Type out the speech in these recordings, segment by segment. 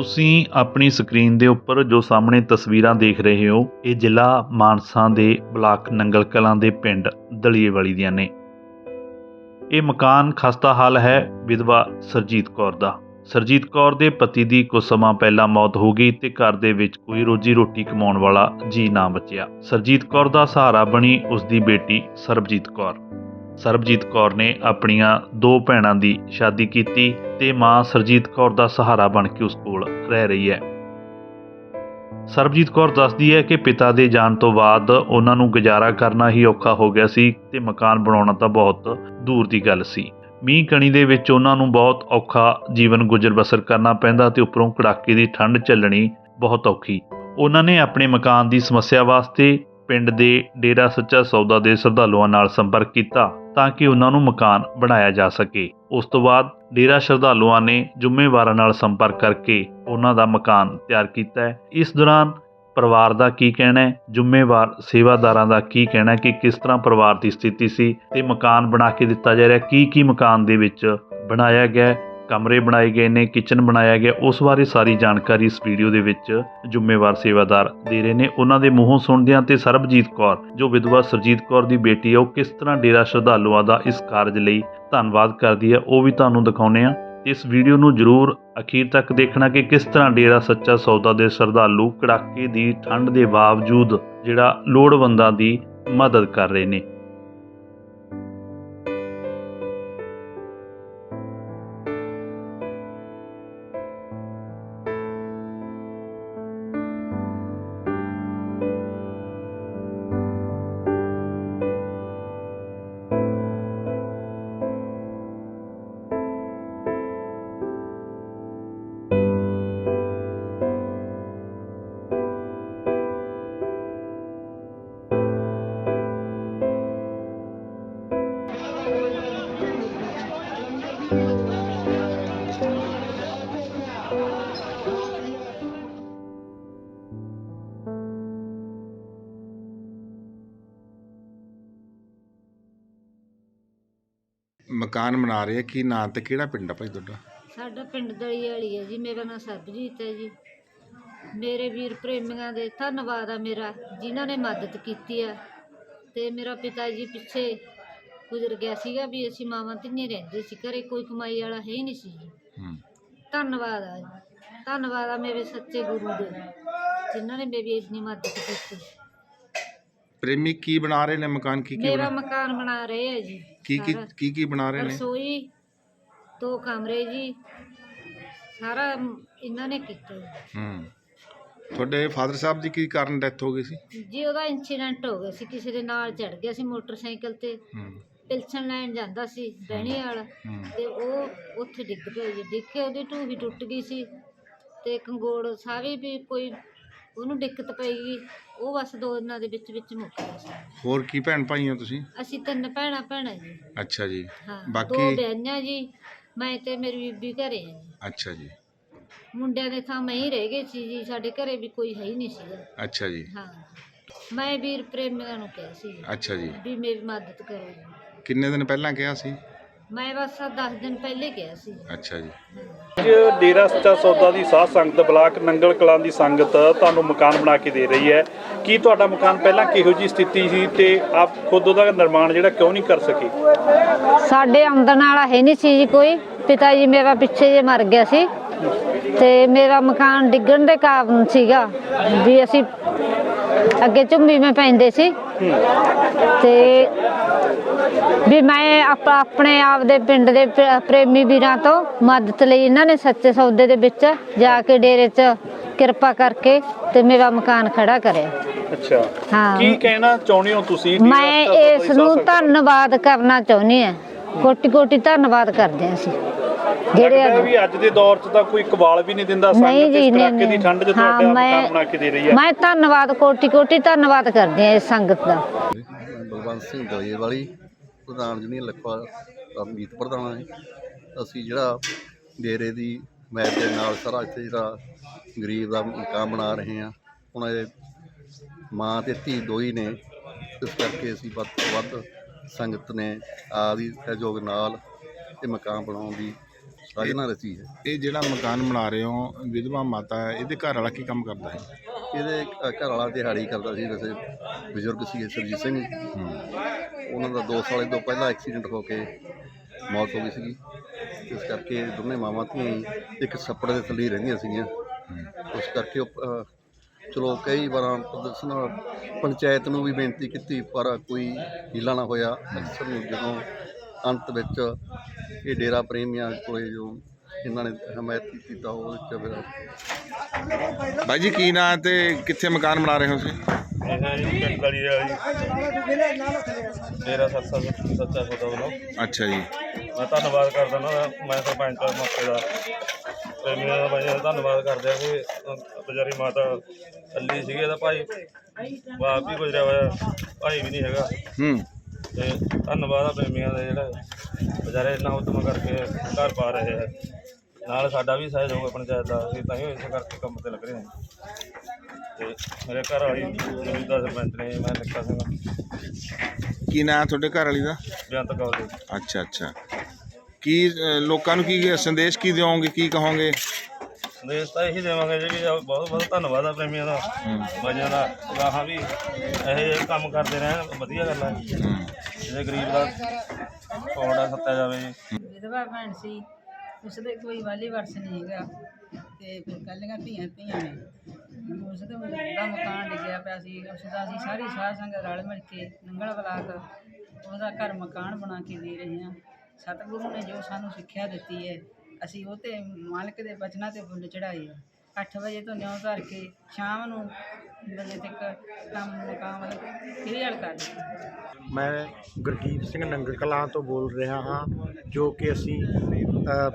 ਤੁਸੀਂ ਆਪਣੀ ਸਕਰੀਨ ਦੇ ਉੱਪਰ ਜੋ ਸਾਹਮਣੇ ਤਸਵੀਰਾਂ ਦੇਖ ਰਹੇ ਹੋ, ਇਹ ਜ਼ਿਲ੍ਹਾ ਮਾਨਸਾ ਦੇ ਬਲਾਕ ਨੰਗਲ ਕਲਾਂ ਦੇ ਪਿੰਡ ਦਲੀਏਵਾਲੀ ਦੀਆਂ ਨੇ। ਇਹ ਮਕਾਨ ਖਸਤਾ ਹਾਲ ਹੈ ਵਿਧਵਾ ਸਰਜੀਤ ਕੌਰ ਦਾ। ਸਰਜੀਤ ਕੌਰ ਦੇ ਪਤੀ ਦੀ ਕੁਝ ਸਮਾਂ ਪਹਿਲਾਂ ਮੌਤ ਹੋ ਗਈ ਤੇ ਘਰ ਦੇ ਵਿੱਚ ਕੋਈ ਰੋਜੀ ਰੋਟੀ ਕਮਾਉਣ ਵਾਲਾ ਜੀ ਨਾ ਬਚਿਆ। ਸਰਜੀਤ ਕੌਰ ਦਾ ਸਹਾਰਾ ਬਣੀ ਉਸ ਦੀ ਬੇਟੀ ਸਰਬਜੀਤ ਕੌਰ। ਸਰਬਜੀਤ ਕੌਰ ਨੇ ਆਪਣੀਆਂ ਦੋ ਭੈਣਾਂ ਦੀ ਸ਼ਾਦੀ ਕੀਤੀ ਤੇ ਮਾਂ ਸਰਜੀਤ ਕੌਰ ਦਾ ਸਹਾਰਾ ਬਣ ਕੇ ਉਸ ਕੋਲ ਰਹਿ ਰਹੀ ਹੈ। ਸਰਬਜੀਤ ਕੌਰ ਦੱਸਦੀ ਹੈ ਕਿ ਪਿਤਾ ਦੇ ਜਾਣ ਤੋਂ ਬਾਅਦ ਉਹਨਾਂ ਨੂੰ ਗੁਜ਼ਾਰਾ ਕਰਨਾ ਹੀ ਔਖਾ ਹੋ ਗਿਆ ਸੀ ਤੇ ਮਕਾਨ ਬਣਾਉਣਾ ਤਾਂ ਬਹੁਤ ਦੂਰ ਦੀ ਗੱਲ ਸੀ। ਮੀਂਹ ਕਣੀ ਦੇ ਵਿੱਚ ਉਹਨਾਂ ਨੂੰ ਬਹੁਤ ਔਖਾ ਜੀਵਨ ਗੁਜ਼ਰ ਬਸਰ ਕਰਨਾ ਪੈਂਦਾ ਤੇ ਉੱਪਰੋਂ ਕੜਾਕੇ ਦੀ ਠੰਡ ਝੱਲਣੀ ਬਹੁਤ ਔਖੀ। ਉਹਨਾਂ ਨੇ ਆਪਣੇ ਮਕਾਨ ਦੀ ਸਮੱਸਿਆ ਵਾਸਤੇ ਪਿੰਡ ਦੇ ਡੇਰਾ ਸੱਚਾ ਸੌਦਾ ਦੇ ਸ਼ਰਧਾਲੂਆਂ ਨਾਲ ਸੰਪਰਕ ਕੀਤਾ ਤਾਂ ਕਿ ਉਹਨਾਂ ਨੂੰ ਮਕਾਨ ਬਣਾਇਆ ਜਾ ਸਕੇ। ਉਸ ਤੋਂ ਬਾਅਦ ਡੇਰਾ ਸ਼ਰਧਾਲੂਆਂ ਨੇ ਜ਼ਿੰਮੇਵਾਰਾਂ ਨਾਲ ਸੰਪਰਕ ਕਰਕੇ ਉਹਨਾਂ ਦਾ ਮਕਾਨ ਤਿਆਰ ਕੀਤਾ ਹੈ। ਇਸ ਦੌਰਾਨ ਪਰਿਵਾਰ ਦਾ ਕੀ ਕਹਿਣਾ ਹੈ? ਜ਼ਿੰਮੇਵਾਰ ਸੇਵਾਦਾਰਾਂ ਦਾ ਕੀ ਕਹਿਣਾ ਹੈ ਕਿ ਕਿਸ ਤਰ੍ਹਾਂ ਪਰਿਵਾਰ ਦੀ ਸਥਿਤੀ ਸੀ ਤੇ ਮਕਾਨ ਬਣਾ ਕੇ ਦਿੱਤਾ ਜਾ ਰਿਹਾ ਕੀ ਕੀ ਮਕਾਨ ਦੇ ਵਿੱਚ ਬਣਾਇਆ ਗਿਆ ਕਮਰੇ ਬਣਾਏ ਗਏ ਨੇ, ਕਿਚਨ ਬਣਾਇਆ ਗਿਆ, ਉਸ ਬਾਰੇ ਸਾਰੀ ਜਾਣਕਾਰੀ ਇਸ ਵੀਡੀਓ ਦੇ ਵਿੱਚ ਜ਼ਿੰਮੇਵਾਰ ਸੇਵਾਦਾਰ ਦੇ ਰਹੇ ਨੇ। ਉਹਨਾਂ ਦੇ ਮੂੰਹੋਂ ਸੁਣਦਿਆਂ ਹਾਂ ਤੇ ਸਰਬਜੀਤ ਕੌਰ, ਜੋ ਵਿਧਵਾ ਸਰਜੀਤ ਕੌਰ ਦੀ ਬੇਟੀ ਹੈ, ਉਹ ਕਿਸ ਤਰ੍ਹਾਂ ਡੇਰਾ ਸ਼ਰਧਾਲੂਆਂ ਦਾ ਇਸ ਕਾਰਜ ਲਈ ਧੰਨਵਾਦ ਕਰਦੀ ਹੈ, ਉਹ ਵੀ ਤੁਹਾਨੂੰ ਦਿਖਾਉਨੇ ਆ ਇਸ ਵੀਡੀਓ ਨੂੰ ਜਰੂਰ ਅਖੀਰ ਤੱਕ ਦੇਖਣਾ ਕਿ ਕਿਸ ਤਰ੍ਹਾਂ ਡੇਰਾ ਸੱਚਾ ਸੌਦਾ ਦੇ ਸ਼ਰਧਾਲੂ ਕੜਾਕੇ ਦੀ ਠੰਡ ਦੇ ਬਾਵਜੂਦ ਜਿਹੜਾ ਲੋੜਵੰਦਾਂ ਦੀ ਮਦਦ ਕਰ ਰਹੇ ਨੇ। ਮਕਾਨ ਬਣਾ ਰਹੇ ਆ ਕੀ ਨਾਂ ਤੇ ਕਿਹੜਾ ਪਿੰਡ ਆ ਭਾਈ ਤੁਹਾਡਾ? ਸਾਡਾ ਪਿੰਡ ਦਲੀ ਵਾਲੀ ਹੈ ਜੀ ਮੇਰਾ ਨਾਮ ਸਰਬਜੀਤ ਹੈ ਜੀ। ਮੇਰੇ ਵੀਰ ਪ੍ਰੇਮੀਆਂ ਦੇ ਧੰਨਵਾਦ ਆ ਮੇਰਾ ਜਿਨ੍ਹਾਂ ਨੇ ਮਦਦ ਕੀਤੀ ਆ। ਤੇ ਮੇਰਾ ਪਿਤਾ ਜੀ ਪਿੱਛੇ ਗੁਜ਼ਰ ਗਿਆ ਸੀਗਾ ਵੀ ਅਸੀਂ ਮਾਵਾਂ ਤਿੰਨੇ ਰਹਿੰਦੇ ਸੀ ਘਰੇ ਕੋਈ ਕਮਾਈ ਵਾਲਾ ਹੈ ਹੀ ਨਹੀਂ ਸੀ ਜੀ। ਹੂੰ। ਧੰਨਵਾਦ ਆ ਜੀ। ਧੰਨਵਾਦ ਆ ਮੇਰੇ ਸੱਚੇ ਗੁਰੂ ਦੇ ਜਿਨ੍ਹਾਂ ਨੇ ਮੇਰੀ ਇੰਨੀ ਮਦਦ ਕੀਤੀ। ਪ੍ਰੇਮੀ ਕੀ ਬਣਾ ਰਹੇ ਨੇ ਮਕਾਨ ਕੀ ਕੀ ਮੇਰਾ ਬਣਾ ਮਕਾਨ ਬਣਾ ਰਹੇ ਆ ਜੀ। ਕੀ ਕੀ ਸਾਰਾ। ਕੀ ਕੀ ਬਣਾ ਰਹੇ ਨੇ? ਰਸੋਈ ਦੋ ਕਮਰੇ ਜੀ। ਸਾਰਾ ਇਹਨਾਂ ਨੇ ਕੀਤਾ। ਹੂੰ। ਤੁਹਾਡੇ ਫਾਦਰ ਸਾਹਿਬ ਦੀ ਕੀ ਕਾਰਨ ਡੈਥ ਹੋ ਗਈ ਸੀ? ਜੀ ਉਹਦਾ ਇਨਸੀਡੈਂਟ ਹੋ ਗਿਆ ਸੀ। ਕਿਸੇ ਦੇ ਨਾਲ ਚੜ ਗਿਆ ਸੀ ਮੋਟਰਸਾਈਕਲ ਤੇ। ਹੂੰ। ਪਿਲਸਣ ਲੈਣ ਜਾਂਦਾ ਸੀ ਬਹਿਣੀ ਵਾਲਾ। ਹੂੰ। ਤੇ ਉਹ ਉੱਥੇ ਡਿੱਗ ਪਿਆ ਜੀ। ਡਿੱਗ ਕੇ ਉਹਦੀ ਢੂਹੀ ਟੁੱਟ ਗਈ ਸੀ। ਤੇ ਕੰਗੋੜ ਸਾਰੀ ਵੀ ਕੋਈ ਉਹਨੂੰ ਦਿੱਕਤ ਪਈ ਉਹ ਬਸ ਦੋ ਦਿਨਾਂ ਦੇ ਵਿੱਚ ਵਿੱਚ ਮੁੱਕ ਗਿਆ ਸੀ। ਹੋਰ ਕੀ ਭੈਣ ਭਾਈ ਹੋ ਤੁਸੀਂ? ਅਸੀਂ ਤਿੰਨ ਭੈਣਾਂ ਭੈਣਾਂ ਜੀ। ਅੱਛਾ ਜੀ। ਹਾਂ ਦੋ ਬਾਕੀ ਜੀ ਮੈਂ ਤੇ ਮੇਰੀ ਬੀਬੀ ਘਰੇ ਆ ਜੀ। ਅੱਛਾ ਜੀ। ਮੁੰਡਿਆਂ ਦੇ ਥਾਂ ਮੈਂ ਹੀ ਰਹਿ ਗਈ ਸੀ ਜੀ ਸਾਡੇ ਘਰੇ ਵੀ ਕੋਈ ਹੈ ਹੀ ਨਹੀਂ ਸੀਗਾ। ਅੱਛਾ ਜੀ। ਹਾਂ ਮੈਂ ਵੀਰ ਪ੍ਰੇਮੀਆਂ ਨੂੰ ਕਿਹਾ ਸੀ ਅੱਛਾ ਜੀ। ਵੀ ਮੇਰੀ ਮਦਦ ਕਰੋ ਜੀ। ਕਿੰਨੇ ਦਿਨ ਪਹਿਲਾਂ ਕਿਹਾ ਸੀ? ਮੈਂ ਬਸ 10 ਦਿਨ ਪਹਿਲੇ ਗਿਆ ਸੀ। ਅੱਛਾ ਜੀ। ਅੱਜ ਡੇਰਾ ਸੱਚਾ ਸੌਦਾ ਦੀ ਸਾਧ ਸੰਗਤ ਬਲਾਕ ਨੰਗਲ ਕਲਾਂ ਦੀ ਸੰਗਤ ਤੁਹਾਨੂੰ ਮਕਾਨ ਬਣਾ ਕੇ ਦੇ ਰਹੀ ਹੈ। ਕੀ ਤੁਹਾਡਾ ਮਕਾਨ ਪਹਿਲਾਂ ਕਿਹੋ ਜੀ ਸਥਿਤੀ ਸੀ ਤੇ ਆਪ ਖੁਦ ਉਹਦਾ ਨਿਰਮਾਣ ਜਿਹੜਾ ਕਿਉਂ ਨਹੀਂ ਕਰ ਸਕੇ? ਸਾਡੇ ਆਮਦਨ ਵਾਲਾ ਹੈ ਨਹੀਂ ਸੀ ਜੀ ਕੋਈ। ਪਿਤਾ ਜੀ ਮੇਰਾ ਪਿੱਛੇ ਜੇ ਮਰ ਗਿਆ ਸੀ ਤੇ ਮੇਰਾ ਮਕਾਨ ਡਿੱਗਣ ਦੇ ਕਾਰਨ ਸੀਗਾ ਵੀ ਅਸੀਂ ਅੱਗੇ ਝੁੰਮੀ ਮੈਂ ਪੈਂਦੇ ਸੀ। ਤੇ ਵੀ ਮੈਂ ਆਪ- ਆਪਣੇ ਆਪ ਦੇ ਪਿੰਡ ਦੇ ਪ੍ਰ- ਪ੍ਰੇਮੀ ਵੀਰਾਂ ਤੋਂ ਮਦਦ ਲਈ ਇਹਨਾਂ ਨੇ ਸੱਚੇ ਸੌਦੇ ਦੇ ਵਿੱਚ ਜਾ ਕੇ ਡੇਰੇ 'ਚ ਕਿਰਪਾ ਕਰਕੇ ਤੇ ਮੇਰਾ ਮਕਾਨ ਖੜਾ ਕਰਿਆ। ਅੱਛਾ। ਹਾਂ। ਕੀ ਕਹਿਣਾ ਚਾਹੁੰਦੇ ਹੋ ਤੁਸੀਂ? ਮੈਂ ਇਸ ਨੂੰ? ਧੰਨਵਾਦ ਕਰਨਾ ਚਾਹੁੰਦੀ ਹਾਂ। ਕੋਟੀ ਕੋਟੀ ਧੰਨਵਾਦ ਕਰਦੇ ਹਾਂ ਅਸੀਂ। ਜਿਹੜੇ ਵੀ ਅੱਜ ਦੇ ਦੌਰ 'ਚ ਤਾਂ ਕੋਈ ਕਵਾਲ ਵੀ ਨਹੀਂ ਦਿੰਦਾ ਸੰਗਤ ਇਸ ਕੜਾਕੇ ਦੀ ਠੰਡ 'ਚ ਤੁਹਾਡਾ ਮਕਾਨ ਮੈਂ- ਬਣਾ ਕੇ ਦੇ ਰਹੀ। ਹੈ ਮੈਂ ਧੰਨਵਾਦ ਕੋਟੀ ਕੋਟੀ ਧੰਨਵਾਦ ਕਰਦੀ ਹਾਂ ਇਸ ਸੰਗਤ ਦਾ। ਬਲਵੰਤ ਸਿੰਘ ਦਲੇਰ ਵਾਲੀ। ਪ੍ਰਧਾਨ ਜੁਨੀਅਰ ਲਖਵਾ ਰਮਜੀਤ ਪ੍ਰਧਾਨ ਹੈ ਅਸੀਂ ਜਿਹੜਾ ਡੇਰੇ ਦੀ ਮੈਚ ਦੇ ਨਾਲ ਸਾਰਾ ਇੱਥੇ ਜਿਹੜਾ ਗਰੀਬ ਦਾ ਮਕਾਨ ਬਣਾ ਰਹੇ ਹਾਂ ਉਹਨਾਂ ਦੇ ਮਾਂ ਤੇ ਧੀ ਦੋਈ ਨੇ ਇਸ ਕਰਕੇ ਅਸੀਂ ਵੱਧ ਤੋਂ ਵੱਧ ਸੰਗਤ ਨੇ ਆਦੀ ਸਹਿਯੋਗ ਨਾਲ ਇਹ ਮਕਾਨ ਬਣਾਉਣ ਦੀ ਸਾਜਨਾ ਰਚੀ ਹੈ। ਇਹ ਜਿਹੜਾ ਮਕਾਨ ਬਣਾ ਰਹੇ ਹੋ ਵਿਧਵਾ ਮਾਤਾ ਹੈ ਇਹਦੇ ਘਰ ਵਾਲਾ ਕੀ ਕੰਮ ਕਰਦਾ ਹੈ? ਇਹਦੇ ਘਰ ਵਾਲਾ ਦਿਹਾੜੀ ਕਰਦਾ ਸੀ ਵੈਸੇ ਬਜ਼ੁਰਗ ਸੀ ਸਰਜੀਤ ਸਿੰਘ। ਉਹਨਾਂ ਦਾ 2 ਸਾਲ ਤੋਂ ਪਹਿਲਾਂ ਐਕਸੀਡੈਂਟ ਹੋ ਕੇ ਮੌਤ ਹੋ ਗਈ ਸੀਗੀ। ਇਸ ਕਰਕੇ ਦੋਨੇ ਮਾਵਾਂ ਧੀਆਂ ਹੀ ਇੱਕ ਛੱਪੜ ਦੇ ਥੱਲੇ ਹੀ ਰਹਿੰਦੀਆਂ ਸੀਗੀਆਂ। ਉਸ ਕਰਕੇ ਉਹ, ਚਲੋ ਕਈ ਵਾਰਾਂ ਪ੍ਰਦਰਸ਼ਨ ਪੰਚਾਇਤ ਨੂੰ ਵੀ ਬੇਨਤੀ ਕੀਤੀ ਪਰ ਕੋਈ ਹੀਲਾ ਨਾ ਹੋਇਆ। ਅਕਸਰ ਨੂੰ ਜਦੋਂ ਅੰਤ ਵਿੱਚ ਇਹ ਡੇਰਾ ਪ੍ਰੇਮੀਆਂ ਕੋਲੇ ਜੋ ਇਹਨਾਂ ਨੇ ਹਮਾਇਤ ਕੀਤੀ ਤਾਂ ਉਹ ਵਿੱਚ ਫਿਰ ਬਾਈ ਜੀ ਕੀ ਨਾਂ ਤੇ ਕਿੱਥੇ ਮਕਾਨ ਬਣਾ ਰਹੇ ਹੋ ਤੁਸੀਂ? ਵਾਲੀ ਮੇਰਾ ਸੱਚਾ ਸੌਦਾ ਵੱਲੋਂ ਅੱਛਾ ਜੀ। ਮੈਂ ਧੰਨਵਾਦ ਕਰਦਾ ਨਾ ਮੈਂ ਸਰਪੰਚ ਦਾ ਮੌਕੇ ਦਾ। ਪ੍ਰੇਮੀਆਂ ਦਾ ਬਾਈ ਦਾ ਧੰਨਵਾਦ ਕਰਦੇ ਆ ਕਿ ਵਿਚਾਰੀ ਮਾਤਾ ਅੱਲੀ ਸੀਗੀ ਇਹਦਾ ਭਾਈ ਬਾਪ ਵੀ ਗੁਜ਼ਰਿਆ ਹੋਇਆ ਭਾਈ ਵੀ ਨਹੀਂ ਹੈਗਾ। ਹੂੰ। ਤੇ ਧੰਨਵਾਦ ਆ ਪ੍ਰੇਮੀਆਂ ਦਾ ਜਿਹੜਾ ਵਿਚਾਰੇ ਇੰਨਾ ਉਦਮ ਕਰਕੇ ਘਰ ਪਾ ਰਹੇ ਹੈ ਨਾਲ ਸਾਡਾ ਵੀ ਸਹਿਯੋਗ ਹੈ ਪੰਚਾਇਤ ਦਾ ਅਸੀਂ ਤਾਂ ਹੀ ਇਸੇ ਕਰਕੇ ਕੰਮ ਤੇ ਲੱਗ ਰਹੇ ਹਾਂ ਤੇ ਮੇਰੇ ਘਰ ਵਾਲੀ ਮੌਜੂਦਾ ਸਰਪੰਚ ਨੇ ਮੈਂ ਨਿੱਕਾ ਸਿੰਘ। ਕੀ ਨਾਂ ਤੁਹਾਡੇ ਘਰ ਵਾਲੀ ਦਾ? ਬੇਅੰਤ ਕੌਰ ਜੀ। ਅੱਛਾ ਅੱਛਾ। ਕੀ ਅ, ਲੋਕਾਂ ਨੂੰ ਕੀ ਸੰਦੇਸ਼ ਕੀ ਦਿਓਗੇ ਕੀ ਕਹੋਗੇ? ਸੰਦੇਸ਼ ਤਾਂ ਇਹੀ ਦੇਵਾਂਗੇ ਜੀ ਕਿ ਬਹੁਤ ਬਹੁਤ ਧੰਨਵਾਦ ਆ ਪ੍ਰੇਮੀਆਂ ਦਾ। ਬਾਈਆਂ ਦਾ ਗਾਹਾਂ ਵੀ ਇਹੋ ਜਿਹੇ ਕੰਮ ਕਰਦੇ ਰਹਿਣ ਵਧੀਆ ਗੱਲ ਹੈ। ਜਿਹੜੇ ਗਰੀਬ ਦਾ ਪੌੜਾ ਸੱਤਿਆ ਜਾਵੇ। ਵਿਧਵਾ ਭੈਣ ਸੀ, ਉਸਦੇ ਕੋਈ ਵਾਲੀ ਵਰਸ ਨਹੀਂ ਹੈਗਾ। ਤੇ ਫਿਰ ਕੱਲੀਆਂ ਧੀਆਂ ਧੀਆਂ ਨੇ। ਉਸ ਦਾ ਮਕਾਨ ਡਿੱਗਿਆ ਪਿਆ ਸੀ। ਉਸ ਦਾ ਅਸੀਂ ਸਾਰੀ ਸਾਧ ਸੰਗਤ ਰਲ ਮਿਲ ਕੇ ਨੰਗਲ ਬਲਾਕ ਉਹਦਾ ਘਰ ਮਕਾਨ ਬਣਾ ਕੇ ਦੇ ਰਹੇ ਹਾਂ। ਸਤਿਗੁਰੂ ਨੇ ਜੋ ਸਾਨੂੰ ਸਿੱਖਿਆ ਦਿੱਤੀ ਹੈ, ਅਸੀਂ ਉਹ ਤੇ ਮਾਲਕ ਦੇ ਬਚਨਾਂ ਤੇ ਫੁੱਲ ਚੜਾਏ 8 ਵਜੇ ਤੋਂ ਨਿਉ ਧਰ ਸ਼ਾਮ ਨੂੰ ਵਜੇ ਤੱਕ ਕੰਮ ਮਕਾਮ ਕਲੀਅਰ ਕਰ ਮੈਂ ਗੁਰਦੀਪ ਸਿੰਘ ਨੰਗਲ ਕਲਾਂ ਤੋਂ ਬੋਲ ਰਿਹਾ ਹਾਂ, ਜੋ ਕਿ ਅਸੀਂ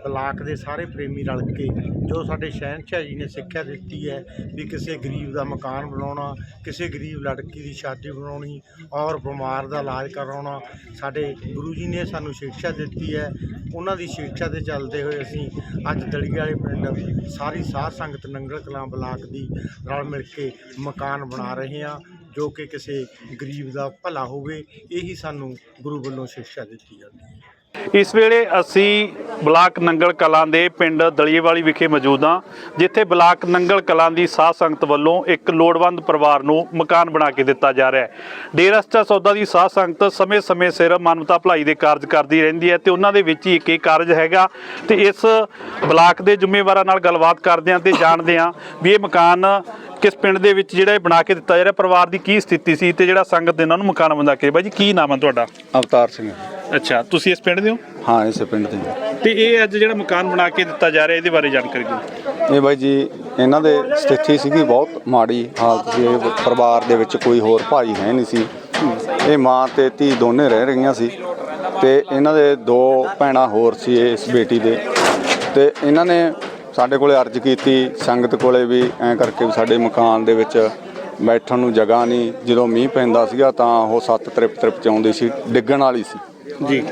ਬਲਾਕ ਦੇ ਸਾਰੇ ਪ੍ਰੇਮੀ ਰਲ ਕੇ ਜੋ ਸਾਡੇ ਸ਼ਹਿਨशाह ਜੀ ਨੇ ਸਿੱਖਿਆ ਦਿੱਤੀ ਹੈ ਵੀ ਕਿਸੇ ਗਰੀਬ ਦਾ ਮਕਾਨ ਬਣਾਉਣਾ, ਕਿਸੇ ਗਰੀਬ ਲੜਕੀ ਦੀ ਸ਼ਾਦੀ ਬਣਾਉਣੀ ਔਰ ਬਿਮਾਰ ਦਾ ਇਲਾਜ ਕਰਾਉਣਾ, ਸਾਡੇ ਗੁਰੂ ਜੀ ਨੇ ਸਾਨੂੰ ਸਿੱਖਿਆ ਦਿੱਤੀ ਹੈ। ਉਹਨਾਂ ਦੀ ਸਿੱਖਿਆ ਦੇ ਚੱਲਦੇ ਹੋਏ ਅਸੀਂ ਅੱਜ ਦਲੀ ਵਾਲੇ ਪਿੰਡ, ਸਾਰੀ ਸਾਧ ਸੰਗਤ ਨੰਗਲ ਕਲਾਂ ਬਲਾਕ ਦੀ ਰਲ ਮਿਲ ਕੇ ਮਕਾਨ ਬਣਾ ਰਹੇ ਹਾਂ, ਜੋ ਕਿ ਕਿਸੇ ਗਰੀਬ ਦਾ ਭਲਾ ਹੋਵੇ, ਇਹੀ ਸਾਨੂੰ ਗੁਰੂ ਵੱਲੋਂ ਸਿੱਖਿਆ ਦਿੱਤੀ ਜਾਂਦੀ ਹੈ। ਇਸ ਵੇਲੇ ਅਸੀਂ ਬਲਾਕ ਨੰਗਲ ਕਲਾਂ ਦੇ ਪਿੰਡ ਦਲੀਏਵਾਲੀ ਵਿਖੇ ਮੌਜੂਦ ਹਾਂ, ਜਿੱਥੇ ਬਲਾਕ ਨੰਗਲ ਕਲਾਂ ਦੀ ਸਾਧ ਸੰਗਤ ਵੱਲੋਂ ਇੱਕ ਲੋੜਵੰਦ ਪਰਿਵਾਰ ਨੂੰ ਮਕਾਨ ਬਣਾ ਕੇ ਦਿੱਤਾ ਜਾ ਰਿਹਾ ਹੈ। ਡੇਰਾ ਸੌਦਾ ਦੀ ਸਾਧ ਸੰਗਤ ਸਮੇਂ-ਸਮੇਂ ਸਿਰ ਮਾਨਵਤਾ ਭਲਾਈ ਦੇ ਕਾਰਜ ਕਰਦੀ ਰਹਿੰਦੀ ਹੈ ਤੇ ਉਹਨਾਂ ਦੇ ਵਿੱਚ ਹੀ ਇੱਕ ਇਹ ਕਾਰਜ ਹੈਗਾ ਤੇ ਇਸ ਬਲਾਕ ਦੇ ਜ਼ਿੰਮੇਵਾਰਾਂ ਨਾਲ ਗੱਲਬਾਤ ਕਰਦੇ ਹਾਂ ਤੇ ਜਾਣਦੇ ਹਾਂ ਵੀ ਇਹ ਮਕਾਨ ਕਿਸ ਪਿੰਡ ਦੇ ਵਿੱਚ ਜਿਹੜਾ ਇਹ ਬਣਾ ਕੇ ਦਿੱਤਾ ਜਾ ਰਿਹਾ? ਪਰਿਵਾਰ ਦੀ ਕੀ ਸਥਿਤੀ ਸੀ ਤੇ ਜਿਹੜਾ ਸੰਗਤ ਦੇ ਇਹਨਾਂ ਨੂੰ ਮਕਾਨ ਬਣਾ ਕੇ ਬਾਈ ਜੀ? ਕੀ ਨਾਮ ਹੈ ਤੁਹਾਡਾ? ਅਵਤਾਰ ਸਿੰਘ। ਅੱਛਾ ਤੁਸੀਂ ਇਸ ਪਿੰਡ ਦੇ ਹੋ? ਹਾਂ ਇਸੇ ਪਿੰਡ ਦੇ। ਤੇ ਇਹ ਅੱਜ ਜਿਹੜਾ ਮਕਾਨ ਬਣਾ ਕੇ ਦਿੱਤਾ ਜਾ ਰਿਹਾ ਇਹਦੇ ਬਾਰੇ ਜਾਣਕਾਰੀ ਦਿਓ। ਇਹ ਬਾਈ ਜੀ ਇਹਨਾਂ ਦੇ ਸਥਿਤੀ ਸੀਗੀ ਬਹੁਤ ਮਾੜੀ ਹਾਲਤ ਸੀ। ਇਹ ਪਰਿਵਾਰ ਦੇ ਵਿੱਚ ਕੋਈ ਹੋਰ ਭਾਈ ਹੈ ਨਹੀਂ ਸੀ। ਇਹ ਮਾਂ ਤੇ ਧੀ ਦੋਨੇ ਰਹਿ ਰਹੀਆਂ ਸੀ। ਤੇ ਇਹਨਾਂ ਦੇ ਦੋ ਭੈਣਾਂ ਹੋਰ ਸੀ ਇਸ ਬੇਟੀ ਦੇ। ਤੇ ਇਹਨਾਂ ਨੇ ਸਾਡੇ ਕੋਲੇ ਅਰਜ਼ ਕੀਤੀ ਸੰਗਤ ਕੋਲੇ ਵੀ ਐਂ ਕਰਕੇ ਵੀ ਸਾਡੇ ਮਕਾਨ ਦੇ ਵਿੱਚ ਬੈਠਣ ਨੂੰ ਜਗ੍ਹਾ ਨਹੀਂ। ਜਦੋਂ ਮੀਂਹ ਪੈਂਦਾ ਸੀਗਾ ਤਾਂ ਉਹ ਸੱਤ ਤ੍ਰਿਪ ਤ੍ਰਿਪ ਚ ਆਉਂਦੀ ਸੀ ਡਿੱਗਣ ਵਾਲੀ ਸੀ। ਜੀ।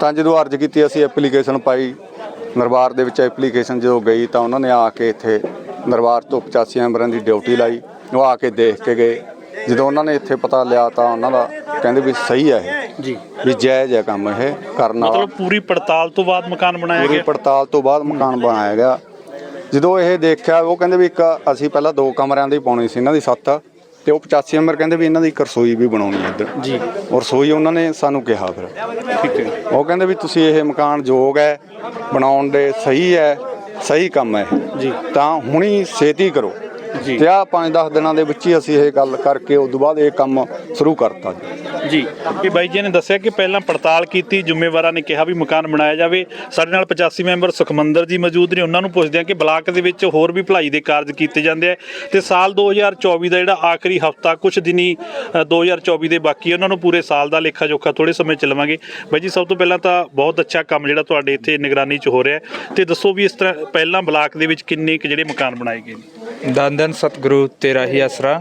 ਤਾਂ ਜਦੋਂ ਅਰਜ਼ ਕੀਤੀ ਅਸੀਂ ਐਪਲੀਕੇਸ਼ਨ ਪਾਈ ਦਰਬਾਰ ਦੇ ਵਿੱਚ ਐਪਲੀਕੇਸ਼ਨ ਜਦੋਂ ਗਈ ਤਾਂ ਉਹਨਾਂ ਨੇ ਆ ਕੇ ਇੱਥੇ ਦਰਬਾਰ ਤੋਂ 85 ਮੈਂਬਰਾਂ ਦੀ ਡਿਊਟੀ ਲਾਈ। ਉਹ ਆ ਕੇ ਦੇਖ ਕੇ ਗਏ। ਜਦੋਂ ਉਹਨਾਂ ਨੇ ਇੱਥੇ ਪਤਾ ਲਿਆ ਤਾਂ ਉਹਨਾਂ ਦਾ ਕਹਿੰਦੇ ਵੀ ਸਹੀ ਹੈ ਇਹ। ਜੀ। ਵੀ ਜਾਇਜ਼ ਹੈ ਕੰਮ ਇਹ ਕਰਨ। ਮਤਲਬ ਪੂਰੀ ਪੜਤਾਲ ਤੋਂ ਬਾਅਦ ਮਕਾਨ ਬਣਾਇਆ ਪੂਰੀ ਗਿਆ। ਪੜਤਾਲ ਤੋਂ ਬਾਅਦ ਮਕਾਨ ਬਣਾਇਆ ਗਿਆ। ਜਦੋਂ ਇਹ ਦੇਖਿਆ ਉਹ ਕਹਿੰਦੇ ਵੀ ਇੱਕ ਅਸੀਂ ਪਹਿਲਾਂ ਦੋ ਕਮਰਿਆਂ ਦੀ ਪਾਉਣੀ ਸੀ ਇਹਨਾਂ ਦੀ ਸੱਤ ਤੇ ਉਹ 85 ਨੰਬਰ ਕਹਿੰਦੇ ਵੀ ਇਹਨਾਂ ਦੀ ਇੱਕ ਰਸੋਈ ਵੀ ਬਣਾਉਣੀ ਹੈ ਇੱਧਰ। ਜੀ। ਔਰ ਰਸੋਈ ਉਹਨਾਂ ਨੇ ਸਾਨੂੰ ਕਿਹਾ ਫਿਰ। ਠੀਕ ਹੈ। ਉਹ ਕਹਿੰਦੇ ਵੀ ਤੁਸੀਂ ਇਹ ਮਕਾਨ ਯੋਗ ਹੈ ਬਣਾਉਣ ਦੇ ਸਹੀ ਹੈ ਸਹੀ ਕੰਮ ਹੈ ਜੀ। ਤਾਂ ਹੁਣੀ ਛੇਤੀ ਕਰੋ। ਜੀ। ਤੇ ਆ 5-10 ਦਿਨਾਂ ਦੇ ਵਿੱਚ ਹੀ ਅਸੀਂ ਇਹ ਗੱਲ ਕਰਕੇ ਉਸ ਤੋਂ ਬਾਅਦ ਇਹ ਕੰਮ ਸ਼ੁਰੂ ਕਰਤਾ ਜੀ। ਜੀ। ਇਹ ਬਾਈ ਜੀ ਨੇ ਦੱਸਿਆ ਕਿ ਪਹਿਲਾਂ ਪੜਤਾਲ ਕੀਤੀ ਜ਼ਿੰਮੇਵਾਰਾਂ ਨੇ ਕਿਹਾ ਵੀ ਮਕਾਨ ਬਣਾਇਆ ਜਾਵੇ। ਸਾਡੇ ਨਾਲ 85 ਮੈਂਬਰ ਸੁਖਮੰਦਰ ਜੀ ਮੌਜੂਦ ਨੇ ਉਹਨਾਂ ਨੂੰ ਪੁੱਛਦੇ ਹਾਂ ਕਿ ਬਲਾਕ ਦੇ ਵਿੱਚ ਹੋਰ ਵੀ ਭਲਾਈ ਦੇ ਕਾਰਜ ਕੀਤੇ ਜਾਂਦੇ ਆ। ਤੇ ਸਾਲ 2024 ਦਾ ਜਿਹੜਾ ਆਖਰੀ ਹਫਤਾ ਕੁਝ ਦਿਨੀ ਅ, 2024 ਦੇ ਬਾਕੀ ਉਹਨਾਂ ਨੂੰ ਪੂਰੇ ਸਾਲ ਦਾ ਲੇਖਾ ਜੋਖਾ ਥੋੜੇ ਸਮੇਂ ਚ ਲਵਾਂਗੇ। ਬਾਈ ਜੀ ਸਭ ਤੋਂ ਪਹਿਲਾਂ ਤਾਂ ਬਹੁਤ ਅੱਛਾ ਕੰਮ ਜਿਹੜਾ ਤੁਹਾਡੇ ਇੱਥੇ ਨਿਗਰਾਨੀ ਚ ਹੋ ਰਿਹਾ ਹੈ। ਤੇ ਦੱਸੋ ਵੀ ਇਸ ਤਰ੍ਹਾਂ ਪਹਿਲਾਂ ਬਲਾਕ ਦੇ ਵਿੱਚ ਕਿੰਨੇ ਕੁ ਜਿਹੜੇ ਮਕਾਨ ਬਣਾਏ ਗਏ ਨੇ? ਧੰਨ ਸਤਿਗੁਰੂ, ਤੇਰਾ ਹੀ ਆਸਰਾ।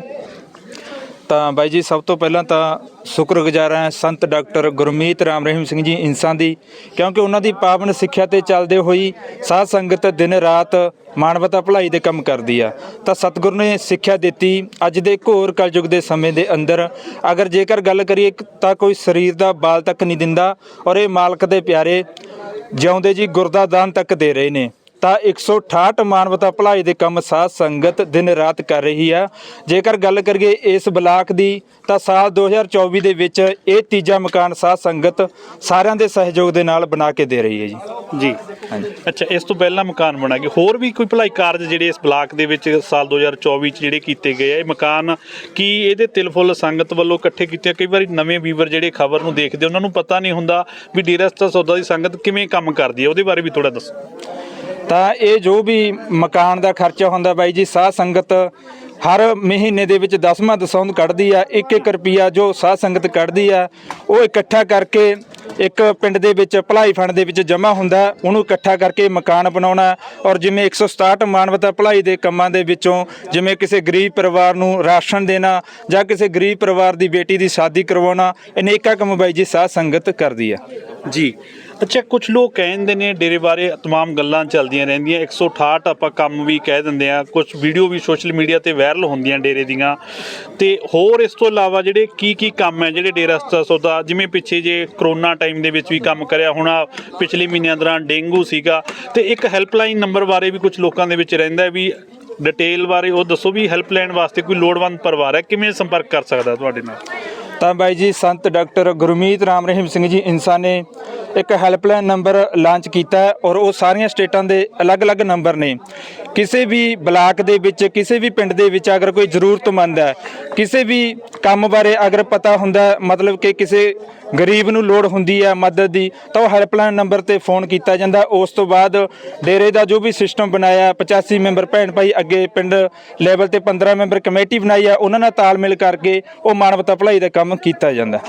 ਤਾਂ ਬਾਈ ਜੀ, ਸਭ ਤੋਂ ਪਹਿਲਾਂ ਤਾਂ ਸ਼ੁਕਰਗੁਜ਼ਾਰ ਹਾਂ ਸੰਤ ਡਾਕਟਰ ਗੁਰਮੀਤ ਰਾਮ ਰਹੀਮ ਸਿੰਘ ਜੀ ਇਨਸਾਂ ਦੀ, ਕਿਉਂਕਿ ਉਹਨਾਂ ਦੀ ਪਾਵਨ ਸਿੱਖਿਆ ਤੇ ਚੱਲਦੇ ਹੋਈ ਸਾਧ ਸੰਗਤ ਦਿਨ ਰਾਤ ਮਾਨਵਤਾ ਭਲਾਈ ਦੇ ਕੰਮ ਕਰਦੀ ਆ। ਤਾਂ ਸਤਿਗੁਰ ਨੇ ਸਿੱਖਿਆ ਦਿੱਤੀ ਅੱਜ ਦੇ ਘੋਰ ਕਲਯੁਗ ਦੇ ਸਮੇਂ ਦੇ ਅੰਦਰ। ਅਗਰ ਜੇਕਰ ਗੱਲ ਕਰੀਏ, ਤਾਂ ਕੋਈ ਸਰੀਰ ਦਾ ਬਾਲ ਤੱਕ ਨਹੀਂ ਦਿੰਦਾ ਔਰ ਇਹ ਮਾਲਕ ਦੇ ਪਿਆਰੇ ਜਿਉਂਦੇ ਜੀ ਗੁਰਦਾ ਦਾਨ ਤੱਕ ਦੇ ਰਹੇ ਨੇ। ਤਾਂ 168 ਮਾਨਵਤਾ ਭਲਾਈ ਦੇ ਕੰਮ ਸਾਧ ਸੰਗਤ ਦਿਨ ਰਾਤ ਕਰ ਰਹੀ ਆ। ਜੇਕਰ ਗੱਲ ਕਰੀਏ ਇਸ ਬਲਾਕ ਦੀ ਤਾਂ ਸਾਲ 2024 ਦੇ ਵਿੱਚ ਇਹ ਤੀਜਾ ਮਕਾਨ ਸਾਧ ਸੰਗਤ ਸਾਰਿਆਂ ਦੇ ਸਹਿਯੋਗ ਦੇ ਨਾਲ ਬਣਾ ਕੇ ਦੇ ਰਹੀ ਹੈ ਜੀ। ਜੀ। ਅੱਛਾ ਇਸ ਤੋਂ ਪਹਿਲਾਂ ਮਕਾਨ ਬਣਾ ਕੇ ਹੋਰ ਵੀ ਕੋਈ ਭਲਾਈ ਕਾਰਜ ਜਿਹੜੇ ਇਸ ਬਲਾਕ ਦੇ ਵਿੱਚ ਸਾਲ 2024 ਚ ਜਿਹੜੇ ਕੀਤੇ ਗਏ ਆ ਇਹ ਮਕਾਨ ਕੀ ਇਹਦੇ ਤਿਲ ਫੁੱਲ ਸੰਗਤ ਵੱਲੋਂ ਇਕੱਠੇ ਕੀਤੇ? ਕਈ ਵਾਰੀ ਨਵੇਂ ਵੀਵਰ ਜਿਹੜੇ ਖਬਰ ਨੂੰ ਦੇਖਦੇ ਉਹਨਾਂ ਨੂੰ ਪਤਾ ਨਹੀਂ ਹੁੰਦਾ ਵੀ ਡੇਰਾ ਸੌਦਾ ਦੀ ਸੰਗਤ ਕਿਵੇਂ ਕੰਮ ਕਰਦੀ ਹੈ ਉਹਦੇ ਬਾਰੇ ਵੀ ਥੋੜਾ ਦੱਸੋ। ਤਾਂ ਇਹ ਜੋ ਵੀ ਮਕਾਨ ਦਾ ਖਰਚਾ ਹੁੰਦਾ ਬਾਈ ਜੀ, ਸਾਧ ਸੰਗਤ ਹਰ ਮਹੀਨੇ ਦੇ ਵਿੱਚ ਦਸਵਾਂ ਦਸੌਂਦ ਕੱਢਦੀ ਆ 1-1 ਰੁਪਿਆ ਜੋ ਸਾਧ ਸੰਗਤ ਕੱਢਦੀ ਆ, ਉਹ ਇਕੱਠਾ ਕਰਕੇ ਇੱਕ ਪਿੰਡ ਦੇ ਵਿੱਚ ਭਲਾਈ ਫੰਡ ਦੇ ਵਿੱਚ ਜਮ੍ਹਾਂ ਹੁੰਦਾ, ਉਹਨੂੰ ਇਕੱਠਾ ਕਰਕੇ ਮਕਾਨ ਬਣਾਉਣਾ ਔਰ ਜਿਵੇਂ 167 ਮਾਨਵਤਾ ਭਲਾਈ ਦੇ ਕੰਮਾਂ ਦੇ ਵਿੱਚੋਂ ਜਿਵੇਂ ਕਿਸੇ ਗਰੀਬ ਪਰਿਵਾਰ ਨੂੰ ਰਾਸ਼ਨ ਦੇਣਾ ਜਾਂ ਕਿਸੇ ਗਰੀਬ ਪਰਿਵਾਰ ਦੀ ਬੇਟੀ ਦੀ ਸ਼ਾਦੀ ਕਰਵਾਉਣਾ, ਅਨੇਕਾਂ ਕੰਮ ਬਾਈ ਜੀ ਸਾਧ ਸੰਗਤ ਕਰਦੀ ਆ। ਜੀ। ਅੱਛਾ ਕੁਝ ਲੋਕ ਕਹਿੰਦੇ ਨੇ ਡੇਰੇ ਬਾਰੇ तमाम ਗੱਲਾਂ ਚੱਲਦੀਆਂ ਰਹਿੰਦੀਆਂ 168 ਆਪਾਂ ਕੰਮ ਵੀ ਕਹਿ ਦਿੰਦੇ ਆ ਕੁਝ ਵੀਡੀਓ ਵੀ ਸੋਸ਼ਲ ਮੀਡੀਆ ਤੇ ਵਾਇਰਲ ਹੁੰਦੀਆਂ ਡੇਰੇ ਦੀਆਂ ਤੇ ਹੋਰ ਇਸ ਤੋਂ ਇਲਾਵਾ ਜਿਹੜੇ ਕੀ ਕੀ ਕੰਮ ਹੈ ਜਿਹੜੇ ਡੇਰਾ ਸੱਚਾ ਸੌਦਾ ਜਿਵੇਂ ਪਿੱਛੇ ਜੇ ਕਰੋਨਾ ਟਾਈਮ ਦੇ ਵਿੱਚ ਵੀ ਕੰਮ ਕਰਿਆ ਹੁਣ ਆਹ ਪਿਛਲੇ ਮਹੀਨਿਆਂ ਦੌਰਾਨ ਡੇਂਗੂ ਸੀਗਾ ਤੇ ਇੱਕ ਹੈਲਪਲਾਈਨ ਨੰਬਰ ਬਾਰੇ ਵੀ ਕੁਝ ਲੋਕਾਂ ਦੇ ਵਿੱਚ ਰਹਿੰਦਾ ਹੈ ਵੀ ਡਿਟੇਲ ਬਾਰੇ ਉਹ ਦੱਸੋ ਵੀ ਹੈਲਪਲਾਈਨ ਵਾਸਤੇ ਕੋਈ ਲੋੜਵੰਦ ਪਰਿਵਾਰ ਹੈ ਕਿਵੇਂ ਸੰਪਰਕ ਕਰ ਸਕਦਾ ਤੁਹਾਡੇ ਨਾਲ ਤਾਂ ਬਾਈ ਜੀ, ਸੰਤ ਡਾਕਟਰ ਗੁਰਮੀਤ ਰਾਮ ਰਹੀਮ ਸਿੰਘ ਜੀ ਇਨਸਾਨ ਨੇ ਇੱਕ ਹੈਲਪਲਾਈਨ ਨੰਬਰ ਲਾਂਚ ਕੀਤਾ ਹੈ ਔਰ ਉਹ ਸਾਰੀਆਂ ਸਟੇਟਾਂ ਦੇ ਅਲੱਗ-ਅਲੱਗ ਨੰਬਰ ਨੇ। ਕਿਸੇ ਵੀ ਬਲਾਕ ਦੇ ਵਿੱਚ, ਕਿਸੇ ਵੀ ਪਿੰਡ ਦੇ ਵਿੱਚ ਅਗਰ ਕੋਈ ਜ਼ਰੂਰਤਮੰਦ ਹੈ, ਕਿਸੇ ਵੀ ਕੰਮ ਬਾਰੇ ਅਗਰ ਪਤਾ ਹੁੰਦਾ ਮਤਲਬ ਕਿ ਕਿਸੇ ਗਰੀਬ ਨੂੰ ਲੋੜ ਹੁੰਦੀ ਹੈ ਮਦਦ ਦੀ, ਤਾਂ ਉਹ ਹੈਲਪਲਾਈਨ ਨੰਬਰ ਤੇ ਫੋਨ ਕੀਤਾ ਜਾਂਦਾ। ਉਸ ਤੋਂ ਬਾਅਦ ਡੇਰੇ ਦਾ ਜੋ ਵੀ ਸਿਸਟਮ ਬਣਾਇਆ 85 ਮੈਂਬਰ ਭੈਣ ਭਾਈ ਅੱਗੇ ਪਿੰਡ ਲੈਵਲ ਤੇ 15 ਮੈਂਬਰ ਕਮੇਟੀ ਬਣਾਈ ਆ, ਉਹਨਾਂ ਨਾਲ ਤਾਲਮੇਲ ਕਰਕੇ ਉਹ ਮਾਨਵਤਾ ਭਲਾਈ ਦਾ ਕੰਮ ਕੀਤਾ ਜਾਂਦਾ।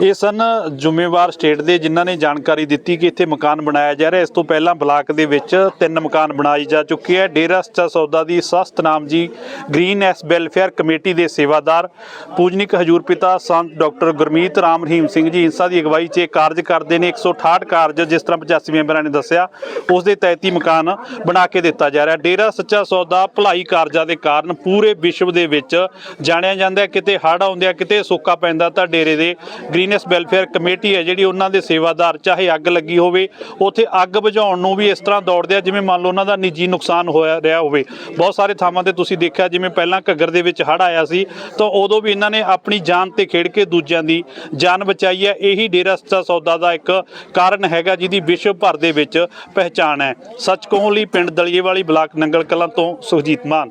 ਇਹ ਸਨ ਜ਼ਿੰਮੇਵਾਰ ਸਟੇਟ ਦੇ ਜਿਨ੍ਹਾਂ ਨੇ ਜਾਣਕਾਰੀ ਦਿੱਤੀ ਕਿ ਇੱਥੇ ਮਕਾਨ ਬਣਾਇਆ ਜਾ ਰਿਹਾ। ਇਸ ਤੋਂ ਪਹਿਲਾਂ ਬਲਾਕ ਦੇ ਵਿੱਚ ਤਿੰਨ ਮਕਾਨ ਬਣਾਏ ਜਾ ਚੁੱਕੇ ਹੈ ਡੇਰਾ ਸੱਚਾ ਸੌਦਾ ਦੀ ਸਸਤ ਨਾਮ ਜੀ ਗ੍ਰੀਨ ਐਸ ਵੈਲਫੇਅਰ ਕਮੇਟੀ ਦੇ ਸੇਵਾਦਾਰ, ਪੂਜਨਿਕ ਹਜੂਰ ਪਿਤਾ ਸੰਤ ਡਾਕਟਰ ਗੁਰਮੀਤ ਰਾਮ ਰਹੀਮ ਸਿੰਘ ਜੀ ਇੰਸਾ ਦੀ ਅਗਵਾਈ 'ਚ ਇਹ ਕਾਰਜ ਕਰਦੇ ਨੇ। 168 ਕਾਰਜ ਜਿਸ ਤਰ੍ਹਾਂ 85 ਮੈਂਬਰਾਂ ਨੇ ਦੱਸਿਆ, ਉਸ ਦੇ ਤਹਿਤ ਹੀ ਮਕਾਨ ਬਣਾ ਕੇ ਦਿੱਤਾ ਜਾ ਰਿਹਾ। ਡੇਰਾ ਸੱਚਾ ਸੌਦਾ ਭਲਾਈ ਕਾਰਜਾਂ ਦੇ ਕਾਰਨ ਪੂਰੇ ਵਿਸ਼ਵ ਦੇ ਵਿੱਚ ਜਾਣਿਆ ਜਾਂਦਾ ਹੈ। ਕਿਤੇ ਹੜ੍ਹ ਆਉਂਦੇ ਆ, ਕਿਤੇ ਸੋਕਾ ਪੈਂਦਾ ਤਾਂ ਡੇਰੇ ਦੇ ਗ੍ਰੀਨੈਸ ਵੈਲਫੇਅਰ ਕਮੇਟੀ ਹੈ ਜਿਹੜੀ ਉਹਨਾਂ ਦੇ ਸੇਵਾਦਾਰ, ਚਾਹੇ ਅੱਗ ਲੱਗੀ ਹੋਵੇ, ਉੱਥੇ ਅੱਗ ਬੁਝਾਉਣ ਨੂੰ ਵੀ ਇਸ ਤਰ੍ਹਾਂ ਦੌੜਦੇ ਆ, ਜਿਵੇਂ ਮੰਨ ਲਓ ਉਹਨਾਂ ਦਾ ਨਿੱਜੀ ਨੁਕਸਾਨ ਹੋਇਆ ਰਿਹਾ ਹੋਵੇ। ਬਹੁਤ ਸਾਰੇ ਥਾਵਾਂ ਤੇ ਤੁਸੀਂ ਦੇਖਿਆ, ਜਿਵੇਂ ਪਹਿਲਾਂ ਘੱਗਰ ਦੇ ਵਿੱਚ ਹੜ੍ਹ ਆਇਆ ਸੀ, ਤਾਂ ਉਦੋਂ ਵੀ ਇਹਨਾਂ ਨੇ ਆਪਣੀ ਜਾਨ ਤੇ ਖੇਡ ਕੇ ਦੂਜਿਆਂ ਦੀ ਜਾਨ ਬਚਾਈ ਹੈ। ਇਹੀ ਡੇਰਾ ਸੱਚਾ ਸੌਦਾ ਦਾ ਇੱਕ ਕਾਰਨ ਹੈਗਾ, ਜਿਹਦੀ ਵਿਸ਼ਵ ਭਰ ਦੇ ਵਿੱਚ ਪਹਿਚਾਣ ਹੈ। ਸੱਚ ਕਹੋਂ ਲਈ ਪਿੰਡ ਦਲੀਏਵਾਲੀ ਬਲਾਕ ਨੰਗਲ ਕਲਾਂ ਤੋਂ ਸੁਖਜੀਤ ਮਾਨ।